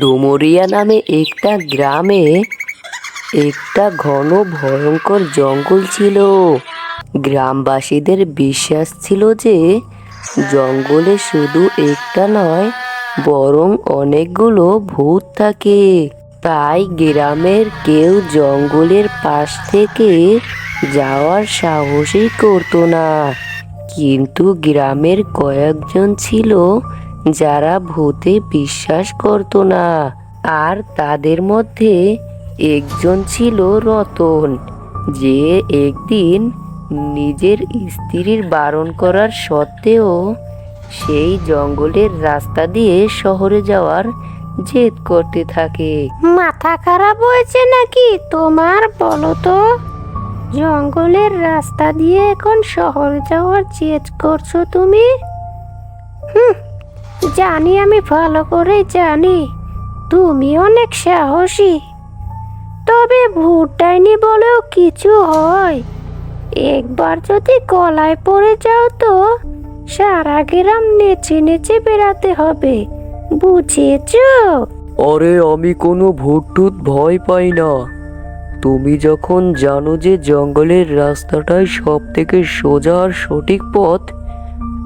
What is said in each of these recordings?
ডুমুরিয়া নামে একটা গ্রামে একটা ঘন ভয়ঙ্কর জঙ্গল ছিল। গ্রামবাসীদের বিশ্বাস ছিল যে জঙ্গলে শুধু একটা নয়, বরং অনেকগুলো ভূত থাকে। তাই গ্রামের কেউ জঙ্গলের পাশ থেকে যাওয়ার সাহসই করতো না। কিন্তু গ্রামের কয়েকজন ছিল যারা ভূতে বিশ্বাস করতো না, আর তাদের মধ্যে একজন ছিল রতন, যে একদিন নিজের স্ত্রীর বারণ করার সত্ত্বেও সেই জঙ্গলের রাস্তা দিয়ে শহরে যাওয়ার জেদ করতে থাকে। মাথা খারাপ হয়েছে নাকি তোমার, বলো তো? জঙ্গলের রাস্তা দিয়ে এখন শহরে যাওয়ার জেদ করছ তুমি? হুম জানি আমি ভালো করে জানি, তুমি অনেক সাহসী। তবে ভূত ডাইনি বলেও কিছু হয়। একবার যদি গলায় পড়ে যাও তো, সারা গ্রাম নেচে নেচে বেড়াতে হবে, বুঝেছ? আরে, আমি কোনো ভূত টুত ভয় পাই না। তুমি যখন জানো যে জঙ্গলের রাস্তাটাই সব থেকে সোজা আর সঠিক পথ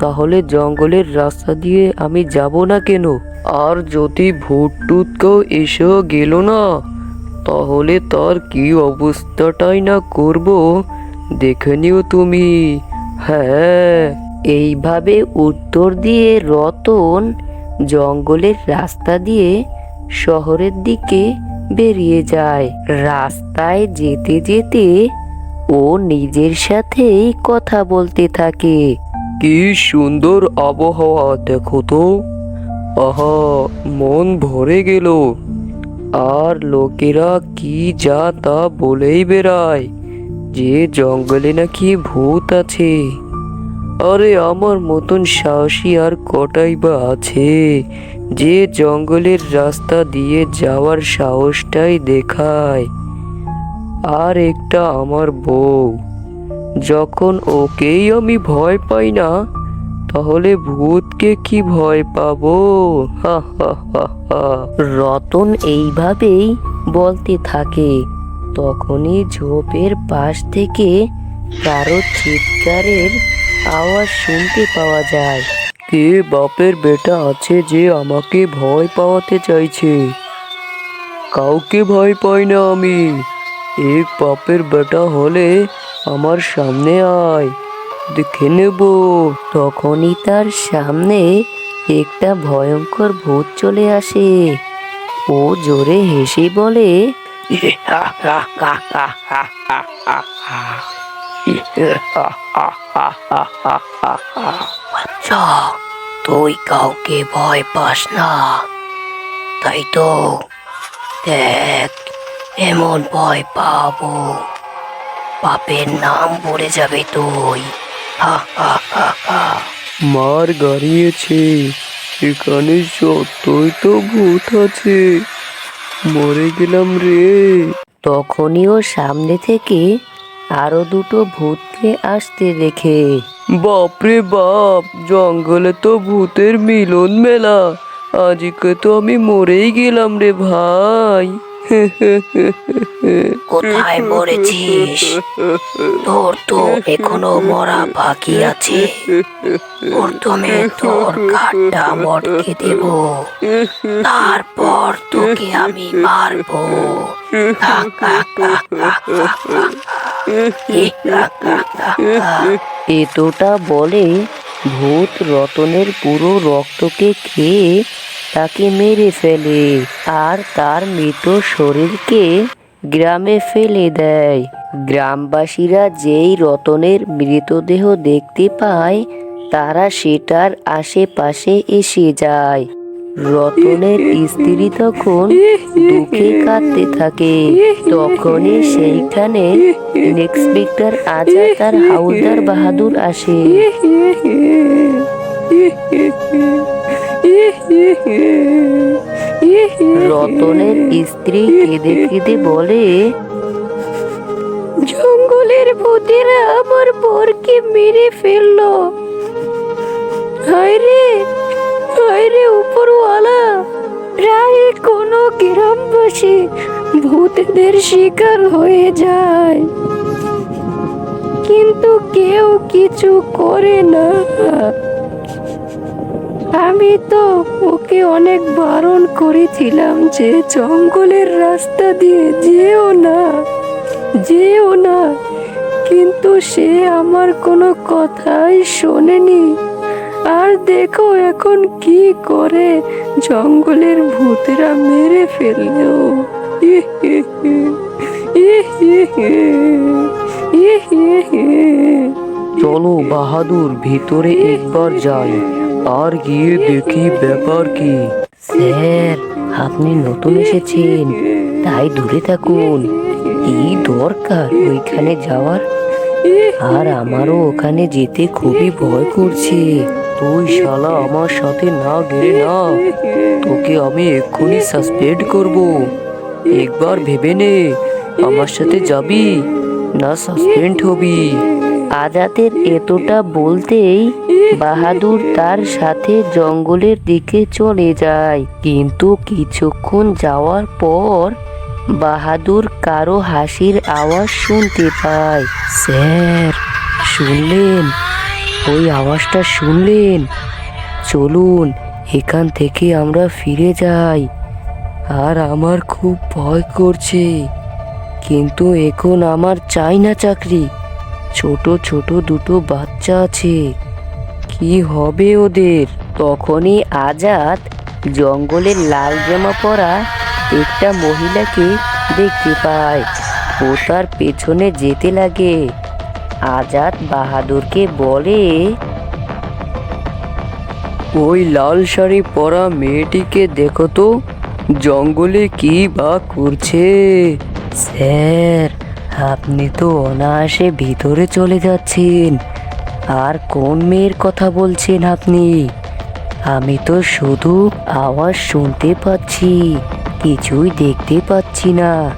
তাহলে জঙ্গলের রাস্তা দিয়ে আমি যাব না কেন? আর যদি ভূত টুত কেউ এসেও গেল না, তাহলে তার কি অবস্থাটাই না করব? দেখে নিও তুমি। হ্যাঁ। এইভাবে উত্তর দিয়ে রতন জঙ্গলের রাস্তা দিয়ে শহরের দিকে বেরিয়ে যায়। রাস্তায় যেতে যেতে ও নিজের সাথেই কথা বলতে থাকে। কি সুন্দর আবহাওয়া দেখো তো। আহা, মন ভরে গেল। আর লোকেরা কি যা তা বলেই বেড়ায়। যে জঙ্গলে নাকি ভূত আছে। আরে, আমার মতন সাহসী আর কটাই বা আছে। যে জঙ্গলের রাস্তা দিয়ে যাওয়ার সাহসটাই দেখায়। আর একটা আমার বউ। যখন ওকেই আমি ভয় পাই না তাহলে ভূতকে কি ভয় পাবো? হা হা হা হা। রতন এইভাবেই বলতে থাকে। তখনই ঝোপের পাশ থেকে কারও চিৎকারের আওয়াজ শুনতে পাওয়া যায়। কে বাপের বেটা আছে যে আমাকে ভয় পাওয়াতে চাইছে? কাউকে ভয় পাই না আমি। এক বাপের বেটা হলে আমার সামনে আয়। দেখে নেব। তখনই তার সামনে একটা ভয়ঙ্কর ভূত চলে আসে। ও জোরে হেসে বলে তুই কাউকে ভয় পাস না। তাই তো দেখ, এমন ভয় পাবো। বাপের নাম বলে যাবে তুই। হা হা হা হা। মার গাড়িয়েছে এখানে সত্যই তো ভূত আছে। মরে গেলাম রে। তখনই ও সামনে থেকে আরও দুটো ভূতকে আসতে দেখে। বাপরে বাপ জঙ্গলে তো ভূতের মিলন মেলা। আজকে তো আমি মরেই গেলাম রে ভাই। কোথায় মরেছিস? তোর তো এখনও মরা বাকি আছে। প্রথমে তোর ঘাটটা মটকে দেব। তারপর তোকে আমি মারবো। এতটা বলে ভূত রতনের পুরো রক্তকে খেয়ে তাকে মেরে ফেলে আর তার মৃত শরীরকে গ্রামে ফেলে দেয়। গ্রামবাসীরা যেই রতনের মৃতদেহ দেখতে পায়, তারা সেটার আশেপাশে এসে যায়। রতনের স্ত্রী তখন দুঃখে কাঁদতে থাকে। তখনই সেইখানে ইন্সপেক্টর আজাদ আর হাউলদার বাহাদুর আসে। রতনের স্ত্রী কেঁদে কেঁদে বলে, জঙ্গলের ভূতেরা আমার বরকে মেরে ফেলল। হায় রে হায় উপরওয়ালা, প্রায় কোনো গ্রামবাসী ভূতেদের শিকার হয়ে যায়। কিন্তু কেউ কিছু করে না। আমি তো ওকে অনেক বারণ করেছিলাম যে জঙ্গলের রাস্তা দিয়ে যেও না যেও না। কিন্তু সে আমার কোনো কথাই শোনেনি। আর দেখো এখন কি করে জঙ্গলের ভূতেরা মেরে ফেলল। চলো বাহাদুর ভিতরে একবার যাই। আর গিয়ে দেখি ব্যাপার কি। স্যার আপনি নতুন এসেছেন তাই দূরে থাকুন। কি দরকার ওইখানে যাওয়ার। আর আমারও ওখানে যেতে খুবই ভয় করছে। তুই শালা আমার সাথে না গেলে না তোকে আমি এক্ষুনি সাসপেন্ড করব। একবার ভেবে নে আমার সাথে যাবি না সাসপেন্ড হবি। আজাদের এতটা বলতেই বাহাদুর তার সাথে জঙ্গলের দিকে চলে যায়। কিন্তু কিছুক্ষণ যাওয়ার পর বাহাদুর কারও হাসির আওয়াজ শুনতে পায়। স্যার, শুনলেন? ওই আওয়াজটা শুনলেন? চলুন, এখান থেকে আমরা ফিরে যাই। আর আমার খুব ভয় করছে। কিন্তু এখন আমার চাই না চাকরি। ছোট ছোট দুটো বাচ্চা আছে। কি হবে ওদের? তখনই আজাদ জঙ্গলের লাল জামা পরা একটা মহিলাকে দেখতে পায়। ও তার পেছনে যেতে লাগে। আজাদ বাহাদুরকে বলে, ওই লাল শাড়ি পরা মেয়েটিকে দেখো তো, জঙ্গলে কি বা করছে? স্যার আপনি তো অনায়াসে ভিতরে চলে যাচ্ছেন। আর কোন মেয়ের কথা বলছেন আপনি? আমি তো শুধু আওয়াজ শুনতে পাচ্ছি, কিছুই দেখতে পাচ্ছি না।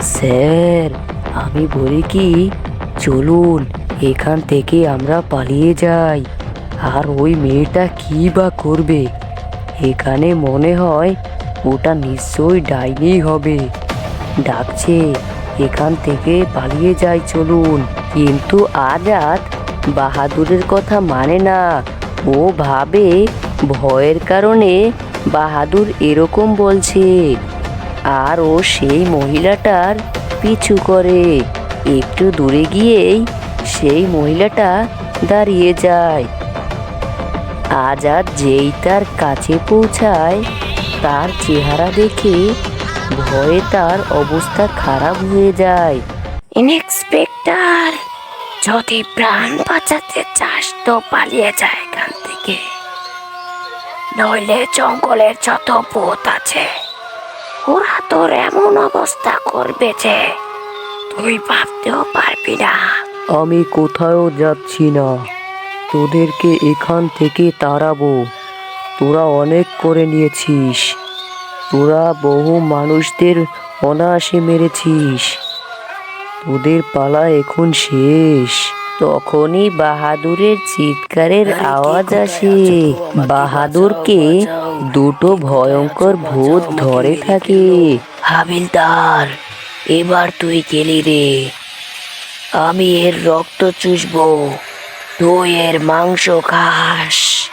স্যার, আমি বলি কি, চলুন, এখান থেকে আমরা পালিয়ে যাই। আর ওই মেয়েটা কি বা করবে? এখানে মনে হয় ওটা নিশ্চয়ই ডাইনি হবে। ডাকছে এখান থেকে পালিয়ে যাই চলুন। কিন্তু আজাদ বাহাদুরের কথা মানে না। ও ভাবে ভয়ের কারণে বাহাদুর এরকম বলছে। আর ও সেই মহিলাটার পিছু করে। একটু দূরে গিয়েই সেই মহিলাটা দাঁড়িয়ে যায়। আজাদ যেই তার কাছে পৌঁছায়, তার চেহারা দেখে ভয়ে তার অবস্থা খারাপ হয়ে যায়। ইনস্পেক্টর যদি প্রাণ বাঁচাতে চাস তো পালিয়ে যায় এখান থেকে। নইলে জঙ্গলের যত ভূত আছে ওরা তোর এমন অবস্থা করবে যে তুই ভাবতেও পারবি না। আমি কোথাও যাচ্ছি না। তোদেরকে এখান থেকে তাড়াবো। তোরা অনেক করে নিয়েছিস। তোরা বহু মানুষদের অনায়াসে মেরেছিস। তোদের পালা এখন শেষ। তখনই বাহাদুরের চিৎকারের আওয়াজ আসে। বাহাদুরকে দুটো ভয়ঙ্কর ভূত ধরে থাকে। হাবিলদার এবার তুই গেলি রে। আমি এর রক্ত চুষবো তুই এর মাংস খাস।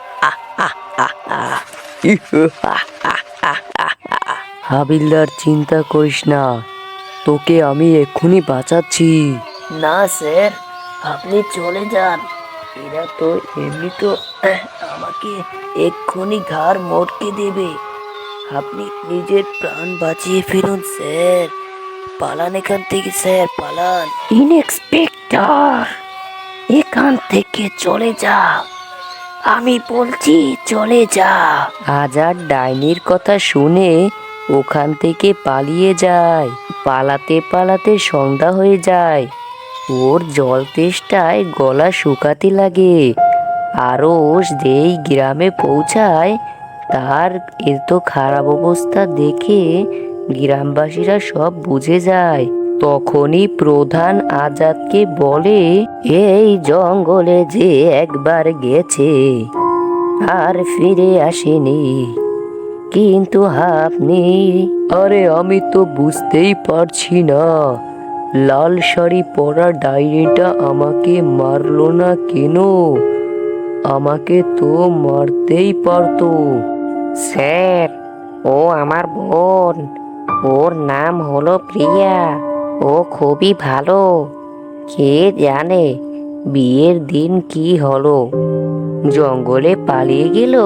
হাবিলদার চিন্তা করিস না। তোকে আমি এক্ষুনি বাঁচাচ্ছি। না স্যার আপনি চলে যান। এরা তো এমনি তো আমাকে এক্ষুনি ঘাড় মটকে দেবে। আপনি নিজের প্রাণ বাঁচিয়ে ফিরুন স্যার। পালান এখান থেকে স্যার পালান। ইনস্পেক্টর এখান থেকে চলে যা। আমি বলছি চলে যা। আজাদ ডাইনির কথা শুনে ওখান থেকে পালিয়ে যায়। পালাতে পালাতে সন্ধ্যা হয়ে যায়। ওর জল তেষ্টায় গলা শুকাতে লাগে। আরও যেই গ্রামে পৌঁছায়, তার এত খারাপ অবস্থা দেখে গ্রামবাসীরা সব বুঝে যায়। তখনই প্রধান আজাদকে বলে এই জঙ্গলে যে একবার গেছে আর ফিরে আসেনি। কিন্তু আপনি আরে আমি তো বুঝতেই পারছি না। লাল শাড়ি পরা ডাইনিটা আমাকে মারলো না কেন? আমাকে তো মারতেই পারতো। স্যার ও আমার বোন। ওর নাম হলো প্রিয়া। ও খুবই ভালো। কে জানে বিয়ের দিন কি হলো? জঙ্গলে পালিয়ে গেল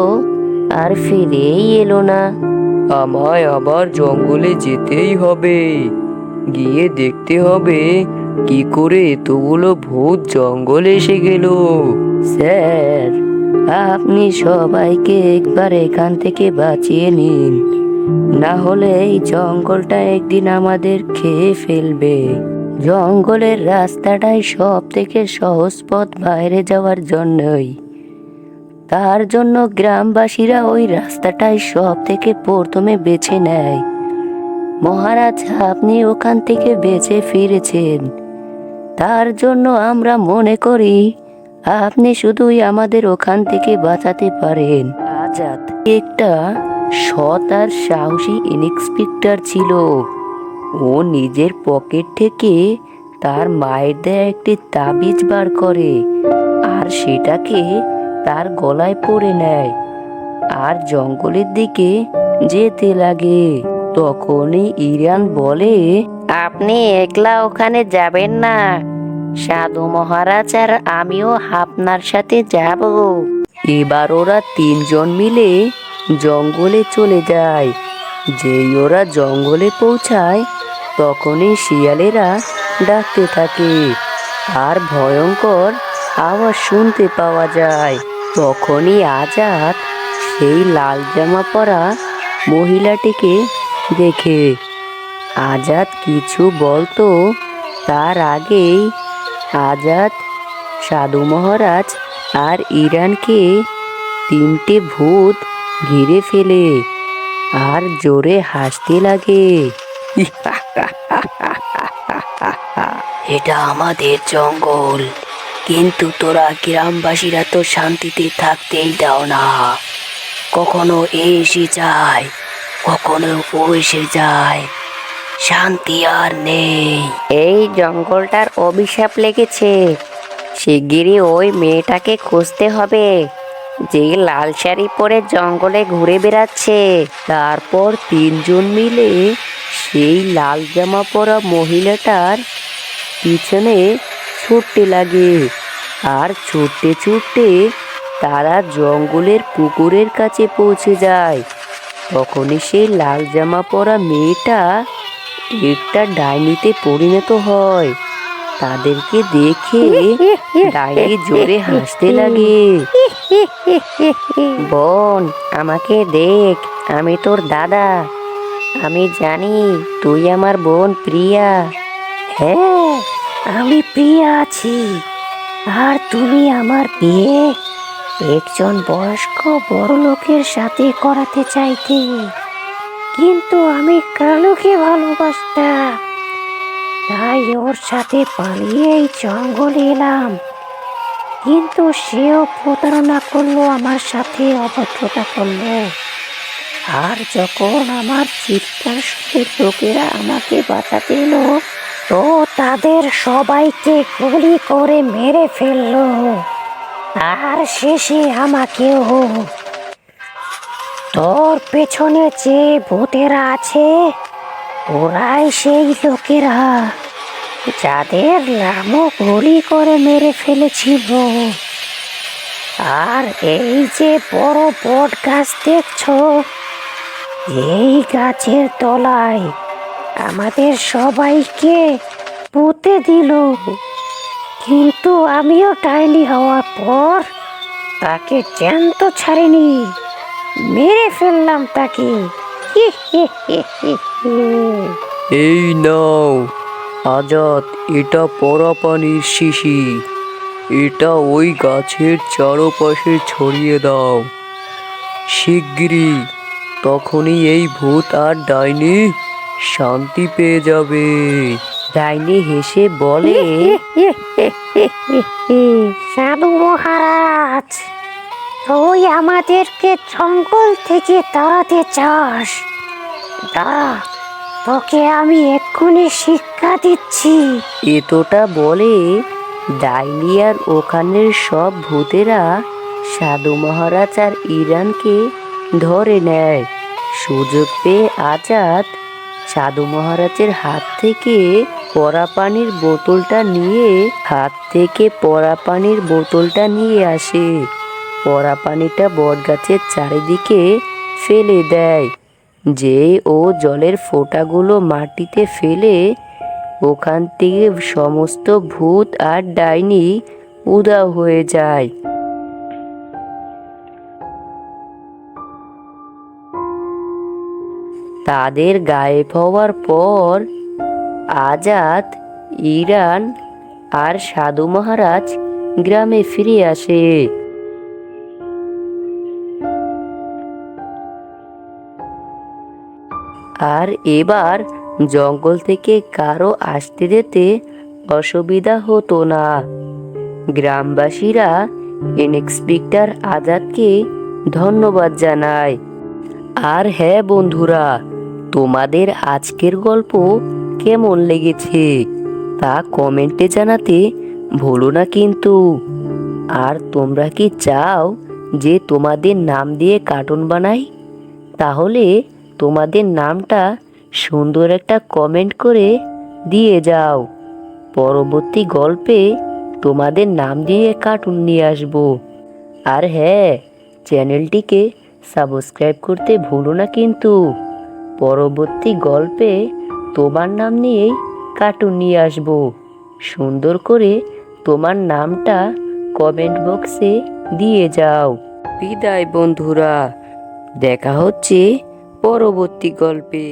আর ফিরেই এলো না। আমায় আবার জঙ্গলে যেতেই হবে। গিয়ে দেখতে হবে কি করে এতগুলো ভূত জঙ্গলে এসে গেল। স্যার আপনি সবাইকে একবার এখান থেকে বাঁচিয়ে নিন। না হলে এই জঙ্গলটা একদিন আমাদের খেয়ে ফেলবে। জঙ্গলের রাস্তাটাই সব থেকে সহজ পথ বাইরে যাওয়ার জন্যই। তার জন্য গ্রামবাসীরা ওই রাস্তাটাই সব থেকে প্রথমে বেছে নেয়। মহারাজ, আপনি ওখান থেকে বেঁচে ফিরেছেন। তার জন্য আমরা মনে করি, আপনি শুধুই আমাদের ওখান থেকে বাঁচাতে পারেন। আজাদ, একটা সৎ আর সাহসী ইন্সপেক্টর ছিল। ও নিজের পকেট থেকে তার মায়ের দেয়া একটি তাবিজ বার করে আর সেটাকে তার গলায় পরে নেয় আর জঙ্গলের দিকে যেতে লাগে। তখনই ইরান বলে আপনি একলা ওখানে যাবেন না। সাধু মহারাজ আর আমিও আপনার সাথে যাব। এবার ওরা তিনজন মিলে জঙ্গলে চলে যায়। যেই ওরা জঙ্গলে পৌঁছায়, তখনই শিয়ালেরা ডাকতে থাকে। আর ভয়ঙ্কর আওয়াজ শুনতে পাওয়া যায়। তখনই আজাদ সেই লাল জামা পরা মহিলাটিকে দেখে। আজাদ কিছু বলতো, তার আগেই আজাদ, সাধু মহারাজ আর ইরানকে তিনটে ভূত ঘিরে ফেলে। আর জোরে হাসতে লাগে। এটা আমাদের জঙ্গল। কিন্তু তোরা গ্রামবাসীরা তো শান্তিতে থাকতেই দাও না। কখনো এ এসে যায় কখনো ও এসে যায়। শান্তি আর নেই। এই জঙ্গলটার অভিশাপ লেগেছে। শিগগিরই ওই মেয়েটাকে খুঁজতে হবে। যে লাল শাড়ি পরে জঙ্গলে ঘুরে বেড়াচ্ছে, তারপর তিনজন মিলে সেই লাল জামা পরা মহিলাটার পিছনে ছুটতে লাগে। আর ছুটতে ছুটতে তারা জঙ্গলের পুকুরের কাছে পৌঁছে যায়। তখনই সেই লাল জামা পরা মেয়েটা একটা ডাইনিতে পরিণত হয়। তাদেরকে দেখে ডাইনি জোরে হাসতে লাগে। বোন, আমাকে দেখ, আমি তোর দাদা। আমি জানি তুই আমার বোন প্রিয়া। হ্যাঁ আমি প্রিয়া আছি। আর তুমি আমার বিয়ে একজন বয়স্ক বড় লোকের সাথে করাতে চাইতে। কিন্তু আমি কালুকে ভালোবাসতাম। তাই ওর সাথে পালিয়ে এই জঙ্গলে এলাম। কিন্তু সেও প্রতারণা করল, আমার সাথে অভদ্রতা করল। আর যখন আমার চিৎকার শুনে লোকেরা আমাকে বাঁচাতে এলো, তো তাদের সবাইকে গুলি করে মেরে ফেলল। আর শেষে আমাকেও। তোর পেছনে যে ভূতেরা আছে, ওরাই সেই লোকেরা। যাদের নামও গুলি করে মেরে ফেলেছিল। আর এই যে বড় বট গাছ দেখছ, এই গাছের তলায় আমাদের সবাইকে পুঁতে দিল। কিন্তু আমিও টাইনি হওয়ার পর তাকে জ্যান্ত ছাড়িনি, মেরে ফেললাম তাকে। এই নাও। আজাদ এটা পরা পানির শিশি। এটা ওই গাছের চারপাশে ছড়িয়ে দাও। শিগগিরই তখনই এই ভূত আর ডাইনি শান্তি পেয়ে যাবে। ডাইনি হেসে বলে সাধু মহারাজ তুই আমাদেরকে জঙ্গল থেকে তাড়াতে চাস। দাঁড়া তোকে আমি এক্ষুনি শিক্ষা দিচ্ছি। এতটা বলে ডাইনি আর ওখানের সব ভূতেরা সাধু মহারাজ আর ইরানকে ধরে নেয়। সুযোগ পেয়ে আজাদ সাধু মহারাজের হাত থেকে পরা পানির বোতলটা নিয়ে হাত থেকে পরা পানির বোতলটা নিয়ে আসে। পরা পানিটা বটগাছের চারিদিকে ফেলে দেয়। যে ও জলের ফোঁটাগুলো মাটিতে ফেলে, ওখান থেকে সমস্ত ভূত আর ডাইনি উদা হয়ে যায়। তাদের গায়েব হওয়ার পর আজাদ, ইরান আর সাধু মহারাজ গ্রামে ফিরে আসে। আর এবার জঙ্গল থেকে কারও আসতে যেতে অসুবিধা হতো না। গ্রামবাসীরা ইন্সপেক্টর আজাদকে ধন্যবাদ জানায়। আর হ্যাঁ বন্ধুরা, তোমাদের আজকের গল্প কেমন লেগেছে তা কমেন্টে জানাতে ভুলো না কিন্তু। আর তোমরা কি চাও যে তোমাদের নাম দিয়ে কার্টুন বানাই? তাহলে তোমাদের নামটা সুন্দর একটা কমেন্ট করে দিয়ে যাও। পরবর্তী গল্পে তোমাদের নাম দিয়ে কার্টুন নিয়ে আসব। আর হ্যাঁ চ্যানেলটিকে সাবস্ক্রাইব করতে ভুলো না কিন্তু। পরবর্তী গল্পে তোমার নাম নিয়েই কার্টুন নিয়ে আসব। সুন্দর করে তোমার নামটা কমেন্ট বক্সে দিয়ে যাও। বিদায় বন্ধুরা, দেখা হচ্ছে পরবর্তী গল্পে।